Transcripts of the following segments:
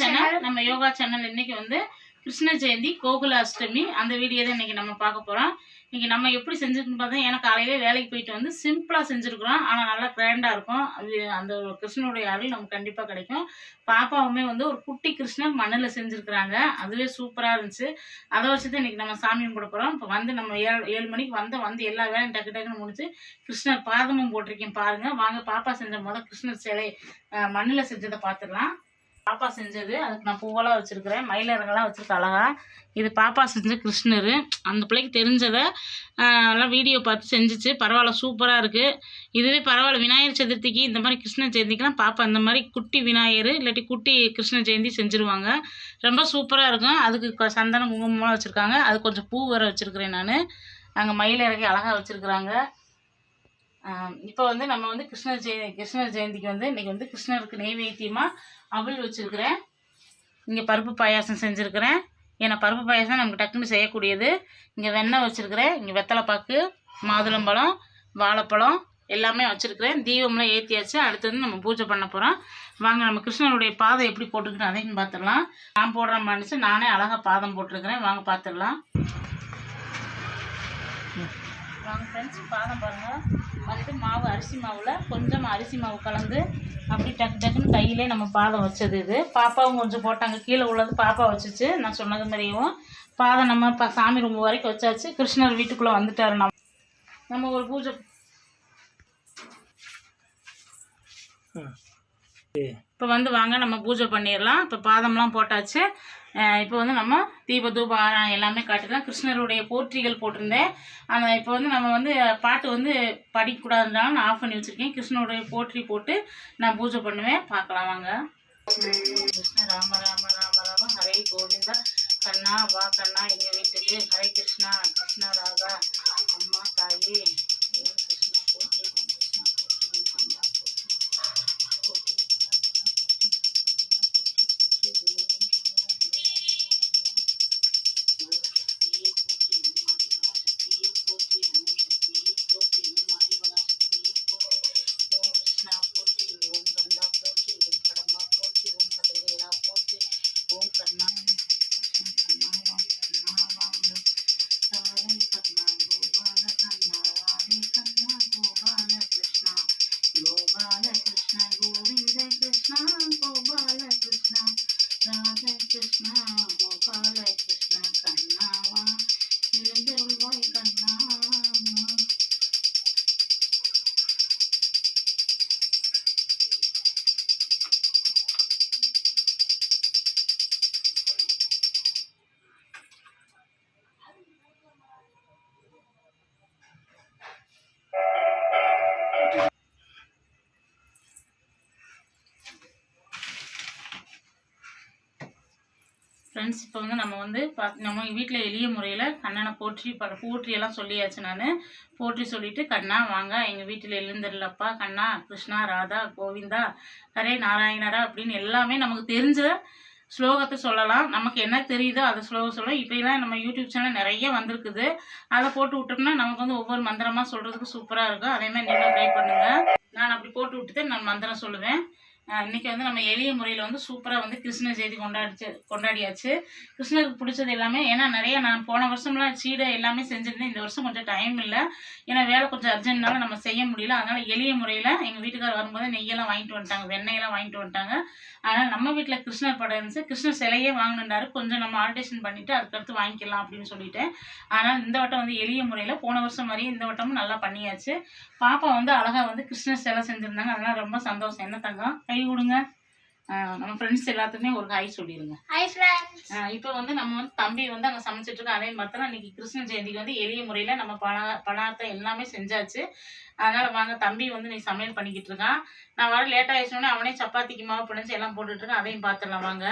Channel நம்ம yoga channel இன்னைக்கு வந்து கிருஷ்ண ஜெயந்தி கோகுல அஷ்டமி அந்த வீடியோ தான் இன்னைக்கு நம்ம பார்க்க போறோம். இன்னைக்கு நம்ம எப்படி செஞ்சுருக்கோம் பார்த்தா ஏன்னா காலையிலே வேலைக்கு போயிட்டு வந்து சிம்பிளா செஞ்சுருக்குறோம். ஆனால் நல்லா கிராண்டா இருக்கும். அது அந்த கிருஷ்ணனுடைய அருள் நமக்கு கண்டிப்பா கிடைக்கும். பாப்பாவுமே வந்து ஒரு குட்டி கிருஷ்ணர் மண்ணில் செஞ்சுருக்குறாங்க. அதுவே சூப்பரா இருந்துச்சு. அதை வச்சு தான் இன்னைக்கு நம்ம சாமி கும்பிட போறோம். இப்போ வந்து நம்ம ஏழு ஏழு மணிக்கு வந்து வந்து எல்லா வேலையும் டக்கு டக்குன்னு முடிச்சு கிருஷ்ணர் பாதமும் போட்டிருக்கேன் பாருங்க. வாங்க பாப்பா செஞ்ச முதல் கிருஷ்ணர் சிலை மண்ணில் செஞ்சதை பார்த்துடலாம். பாப்பா செஞ்சது. அதுக்கு நான் பூவெல்லாம் வச்சுருக்கிறேன். மயிலரங்கெல்லாம் வச்சுருக்க அழகா. இது பாப்பா செஞ்ச கிருஷ்ணர். அந்த பிள்ளைக்கு தெரிஞ்சதை நல்லா வீடியோ பார்த்து செஞ்சுச்சு. பரவாயில்ல சூப்பராக இருக்குது இதுவே பரவாயில்ல விநாயகர் சதுர்த்திக்கு இந்த மாதிரி கிருஷ்ண ஜெயந்திக்கெலாம் பாப்பா இந்த மாதிரி குட்டி விநாயகர் இல்லாட்டி குட்டி கிருஷ்ண ஜெயந்தி செஞ்சுருவாங்க. ரொம்ப சூப்பராக இருக்கும். அதுக்கு சந்தனம் குங்குமம்லாம் வச்சுருக்காங்க. அது கொஞ்சம் பூ வேறு வச்சுருக்கிறேன் நான். அங்கே மயிலிறக்கி அழகாக வச்சுருக்குறாங்க. இப்போ வந்து நம்ம வந்து கிருஷ்ணர் ஜெய கிருஷ்ணர் ஜெயந்திக்கு வந்து இன்றைக்கி வந்து கிருஷ்ணருக்கு நெய்வேத்தியமாக அவல் வச்சுருக்கிறேன். இங்கே பருப்பு பாயாசம் செஞ்சுருக்கிறேன். ஏன்னா பருப்பு பாயாசம் நமக்கு டக்குன்னு செய்யக்கூடியது. இங்கே வெண்ணெய் வச்சுருக்கிறேன். இங்கே வெத்தலைப்பாக்கு மாதுளம்பழம் வாழைப்பழம் எல்லாமே வச்சுருக்கிறேன். தீபம்லாம் ஏற்றியாச்சு அடுத்து வந்து நம்ம பூஜை பண்ண போகிறோம் வாங்க நம்ம கிருஷ்ணனுடைய பாதம் எப்படி போட்டுக்கிட்டு அதையும் பார்த்துடலாம் நான் போடுற மனுஷன் நானே அழகாக பாதம் போட்டிருக்கிறேன். வாங்க பார்த்துடலாம் வாங்க ஃப்ரெண்ட்ஸ் பாதம் பாருங்கள் வந்து மாவு அரிசி மாவில் கொஞ்சம் அரிசி மாவு கலந்து அப்படி டக்கு டக்குன்னு கையிலே நம்ம பாதம் வச்சது இது. பாப்பாவும் கொஞ்சம் போட்டாங்க. கீழே உள்ளது பாப்பா வச்சுச்சு. நான் சொன்னது மாதிரியும் பாதம் நம்ம இப்போ சாமி ரூம் வரைக்கும் வச்சாச்சு. கிருஷ்ணர் வீட்டுக்குள்ளே வந்துட்டாரு நம்ம. நம்ம ஒரு பூஜை இப்போ வந்து வாங்க நம்ம பூஜை பண்ணிடலாம். இப்போ பாதம்லாம் போட்டாச்சு. இப்போ வந்து நம்ம தீப தூப எல்லாமே காட்டிடலாம். கிருஷ்ணருடைய போற்றிகள் போட்டிருந்தேன். அந்த இப்போ வந்து நம்ம வந்து பாட்டு வந்து படிக்கக்கூடாதுனால நான் ஆஃப் பண்ணி வச்சுருக்கேன். கிருஷ்ணருடைய போற்றி போட்டு நான் பூஜை பண்ணுவேன். பார்க்கலாம் வாங்க. கிருஷ்ண ராம ராம ராம ராம ஹரே கோவிந்தா. கண்ணா வா கண்ணா எங்கள் வீட்டுக்கு. ஹரே கிருஷ்ணா கிருஷ்ணா ராதா அம்மா தாயே. ஃப்ரெண்ட்ஸ் இப்போ வந்து நம்ம வந்து பா நம்ம வீட்டில் எளிய முறையில் கண்ணனை போற்றி ப போற்றியெல்லாம் சொல்லியாச்சு நான். போற்றி சொல்லிவிட்டு கண்ணா வாங்க. எங்கள் வீட்டில் எழுந்திரலப்பா கண்ணா கிருஷ்ணா ராதா கோவிந்தா ஹரே நாராயணரா அப்படின்னு எல்லாமே நமக்கு தெரிஞ்ச ஸ்லோகத்தை சொல்லலாம். நமக்கு என்ன தெரியுதோ அதை ஸ்லோகம் சொல்லலாம். இப்படிலாம் நம்ம யூடியூப் சேனல் நிறைய வந்திருக்குது. அதை போட்டு விட்டோம்னா நமக்கு வந்து ஒவ்வொரு மந்திரமாக சொல்கிறதுக்கு சூப்பராக இருக்கும். அதே மாதிரி நீங்களும் ட்ரை பண்ணுங்கள் நான் அப்படி போட்டு விட்டுட்டு நான் மந்திரம் சொல்லுவேன். அஹ் இன்னைக்கு வந்து நம்ம எளிய முறையில் வந்து சூப்பராக வந்து கிருஷ்ண ஜெயந்தி கொண்டாடிச்சு கொண்டாடியாச்சு. கிருஷ்ணருக்கு பிடிச்சது எல்லாமே ஏன்னா நிறைய நான் போன வருஷம்லாம் சீடை எல்லாமே செஞ்சுருந்தேன். இந்த வருஷம் கொஞ்சம் டைம் இல்லை. ஏன்னா வேலை கொஞ்சம் அர்ஜென்ட்னால நம்ம செய்ய முடியல. அதனால் எளிய முறையில் எங்கள் வீட்டுக்காரர் வரும்போது நெய்யெல்லாம் வாங்கிட்டு வந்துட்டாங்க வெண்ணெயெல்லாம் வாங்கிட்டு வந்துட்டாங்க. அதனால் நம்ம வீட்டில் கிருஷ்ணர் படம் இருந்துச்சு. கிருஷ்ணர் சிலையே வாங்கினாரு கொஞ்சம் நம்ம ஆல்டேஷன் பண்ணிவிட்டு அதுக்கடுத்து வாங்கிக்கலாம் அப்படின்னு சொல்லிட்டேன். ஆனால் இந்த வட்டம் வந்து எளிய முறையில் போன வருஷம் மாதிரியே இந்த வட்டமும் நல்லா பண்ணியாச்சு. பாப்பா வந்து அழகாக வந்து கிருஷ்ணர் சிலை செஞ்சுருந்தாங்க. அதனால் ரொம்ப சந்தோஷம். என்ன தங்கம்? கை கொடுங்க. நம்ம ஃப்ரெண்ட்ஸ் எல்லாத்துக்குமே ஒரு ஹாய் சொல்லிடுங்க ஹாய் ஃப்ரெண்ட்ஸ் ஆஹ் இப்போ வந்து நம்ம வந்து தம்பி வந்து அங்கே சமைச்சிட்டு இருக்கோம் அதே மாதிரி தான் இன்னைக்கு கிருஷ்ண ஜெயந்திக்கு வந்து எளிய முறையில் நம்ம பண பணார்த்தம் எல்லாமே செஞ்சாச்சு. அதனால வாங்க தம்பி வந்து நீ சமையல் பண்ணிக்கிட்டு இருக்கான். நான் வர லேட் ஆயிடுச்சோடனே அவனே சப்பாத்திக்கு மாவு பிணைஞ்சு எல்லாம் போட்டுட்டு இருக்கான். அதையும் பார்த்துடலாம் வாங்க.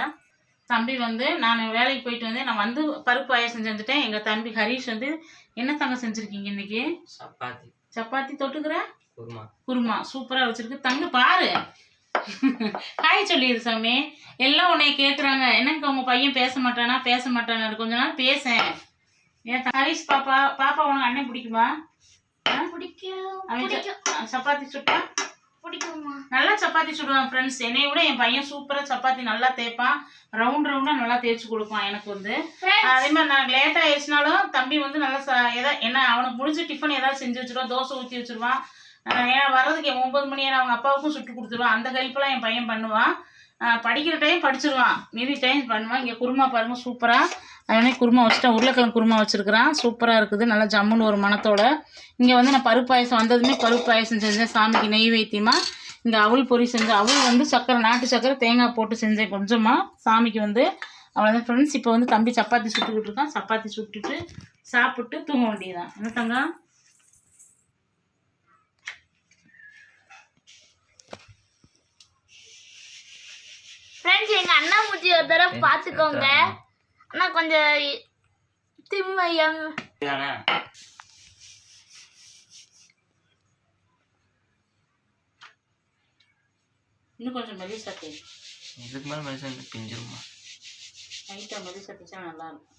தம்பி வந்து நான் வேலைக்கு போயிட்டு வந்து நான் வந்து பருப்பு பாயாசம் செஞ்சுட்டேன். எங்கள் தம்பி ஹரிஷ் வந்து என்ன தங்க செஞ்சுருக்கீங்க இன்னைக்கு? சப்பாத்தி. சப்பாத்தி தொட்டுக்கிற? குருமா. குருமா. சூப்பராக வச்சிருக்கு. தங்க பாரு. ஹாய் சொல்லிடு சாமி. எல்லாம் உன்னை கேட்குறாங்க என்னங்க உங்க பையன் பேச மாட்டானா? பேச மாட்டானா? கொஞ்ச நாள் பேசேன். ஏன் ஹரிஷ் பாப்பா பாப்பா உனக்கு அண்ணன் பிடிக்குமா? பிடிக்கும். சப்பாத்தி சுட்டா? பிடிக்குமா நல்லா சப்பாத்தி சுடுவான் ஃப்ரெண்ட்ஸ் என்னைய விட என் பையன் சூப்பராக சப்பாத்தி நல்லா தேய்ப்பான். ரவுண்ட் ரவுண்டாக நல்லா தேய்ச்சி கொடுப்பான் எனக்கு வந்து. அதே மாதிரி நான் லேட் ஆயிடுச்சுனாலும் தம்பி வந்து நல்லா எதா என்ன அவனுக்கு முடிஞ்ச டிஃபன் ஏதாவது செஞ்சு வச்சிருவான். தோசை ஊற்றி வச்சிருவான். ஏன்னா வர்றதுக்கு என் ஒன்பது மணி நேரம் அவங்க அப்பாவுக்கும் சுட்டு கொடுத்துருவான். அந்த ஹெல்ப்லாம் என் பையன் பண்ணுவான். படிக்கிற டைம் படிச்சிருவான். மீதி டைம் பண்ணுவான். இங்கே குருமா பாருங்க சூப்பராக அவனே குருமா வச்சுட்டேன். உருளைக்கிழங்கு குருமா வச்சுருக்கிறான். சூப்பராக இருக்குது. நல்லா ஜம்முன்னு ஒரு மணத்தோட இங்கே வந்து நான் பருப்பு பாயசம் வந்ததுமே பருப்பு பாயசம் செஞ்சேன். சாமிக்கு நெய் வைத்தியமாக இங்கே அவல் பொரி செஞ்சேன் அவள் வந்து சக்கரை நாட்டு சக்கரை தேங்காய் போட்டு செஞ்சேன் கொஞ்சமாக சாமிக்கு வந்து அவ்வளோதான் ஃப்ரெண்ட்ஸ் இப்போ வந்து தம்பி சப்பாத்தி சுட்டுக்கிட்டு இருக்கான். சப்பாத்தி சுட்டுட்டு சாப்பிட்டு தூங்க வேண்டியதுதான். என்ன தங்கம்? ஒரு தடவை பாத்துக்கோங்க. அண்ணா கொஞ்சம் திம்மையம் இன்னும் கொஞ்சம் மெலிசா தேய் இதுக்கு மேலே மனுஷன் பிஞ்சிருமா? லைட்டாக மெலிசா தேய்ச்சா நல்லா இருக்கும்.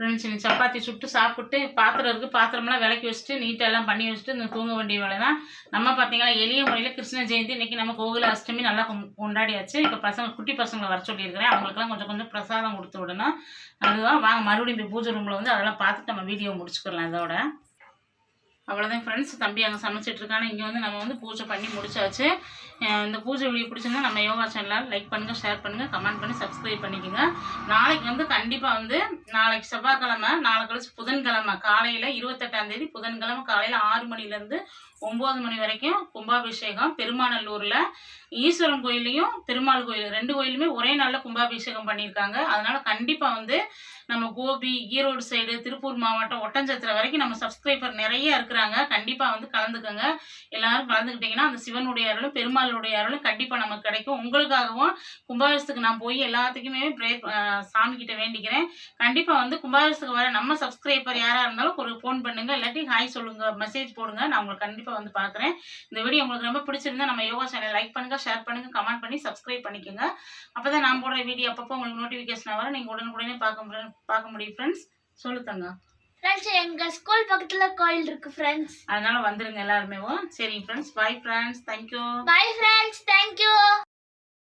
ஃப்ரெண்ட்ஸ் நீ சப்பாத்தி சுட்டு சாப்பிட்டு பாத்திரம் இருக்குது பாத்திரம்லாம் விளக்கி வச்சுட்டு நீட்டாக எல்லாம் பண்ணி வச்சுட்டு இந்த தூங்க வேண்டிய வேலை தான் நம்ம பார்த்தீங்கன்னா எளிய முறையில் கிருஷ்ண ஜெயந்தி இன்றைக்கி நம்ம கோகுல அஷ்டமி நல்லா கொண்டாடியாச்சு. இப்போ பசங்க குட்டி பசங்களை வர சொல்லியிருக்கிறேன். அவங்களுக்குலாம் கொஞ்சம் கொஞ்சம் பிரசாதம் கொடுத்து விடணும். அதுதான் வாங்க மறுபடியும் போய் பூஜை ரூமில் வந்து அதெல்லாம் பார்த்துட்டு நம்ம வீடியோ முடிச்சுக்கலாம் இதோட. அவ்வளோதான் ஃப்ரெண்ட்ஸ் தம்பி அங்கே சமைச்சிட்டு இருக்காங்க இங்கே வந்து நம்ம வந்து பூஜை பண்ணி முடிச்சாச்சு. இந்த பூஜை வீடியோ பிடிச்சிருந்தா நம்ம யோகா சேனலில் லைக் பண்ணுங்கள் ஷேர் பண்ணுங்கள் கமெண்ட் பண்ணி சப்ஸ்கிரைப் பண்ணிக்கோங்க. நாளைக்கு வந்து கண்டிப்பாக வந்து நாளைக்கு செவ்வாய்க்கிழமை நாளை கழிச்சு புதன்கிழமை காலையில் இருபத்தெட்டாம் தேதி புதன்கிழமை காலையில் ஆறு மணிலேருந்து ஒம்பது மணி வரைக்கும் கும்பாபிஷேகம் பெருமாநல்லூரில் ஈஸ்வரன் கோயிலையும் பெருமாள் கோயில் ரெண்டு கோயிலுமே ஒரே நாளில் கும்பாபிஷேகம் பண்ணியிருக்காங்க. அதனால் கண்டிப்பாக வந்து நம்ம கோபி ஈரோடு சைடு திருப்பூர் மாவட்டம் ஒட்டஞ்சத்திரம் வரைக்கும் நம்ம சப்ஸ்கிரைபர் நிறைய இருக்கிறாங்க. கண்டிப்பாக வந்து கலந்துக்கோங்க. எல்லாரும் கலந்துக்கிட்டிங்கன்னா அந்த சிவனுடைய அருளும் பெருமாளுடைய அருளும் கண்டிப்பாக நமக்கு கிடைக்கும். உங்களுக்காகவும் கும்பாபிஷத்துக்கு நான் போய் எல்லாத்துக்குமே ப்ரே சாமி கிட்ட வேண்டிக்கிறேன். கண்டிப்பாக வந்து கும்பாபிஷத்துக்கு வர நம்ம சப்ஸ்கிரைபர் யாராக இருந்தாலும் ஒரு ஃபோன் பண்ணுங்க. இல்லாட்டி ஹாய் சொல்லுங்க மெசேஜ் போடுங்க. நான் உங்களுக்கு கண்டிப்பாக வந்து பார்க்குறேன் இந்த வீடியோ உங்களுக்கு ரொம்ப பிடிச்சிருந்தா நம்ம யோகா சேனல் லைக் பண்ணுங்க ஷேர் பண்ணுங்க கமெண்ட் பண்ணி சப்ஸ்கிரைப் பண்ணிக்கோங்க. அப்போ தான் நான் போடுற வீடியோ அப்பப்போ உங்களுக்கு நோட்டிஃபிகேஷன் வரும். நீங்கள் உடனுக்குடனே பார்க்க முடியும் பார்க்க முடியும் ஃப்ரெண்ட்ஸ் சொல்லுத்தங்க ஃப்ரெண்ட்ஸ் எங்க ஸ்கூல் பக்கத்துல கோயில் இருக்கு ஃப்ரெண்ட்ஸ் அதனால வந்துருங்க எல்லாருமே. சரிங்க friends bye friends thank you bye friends thank you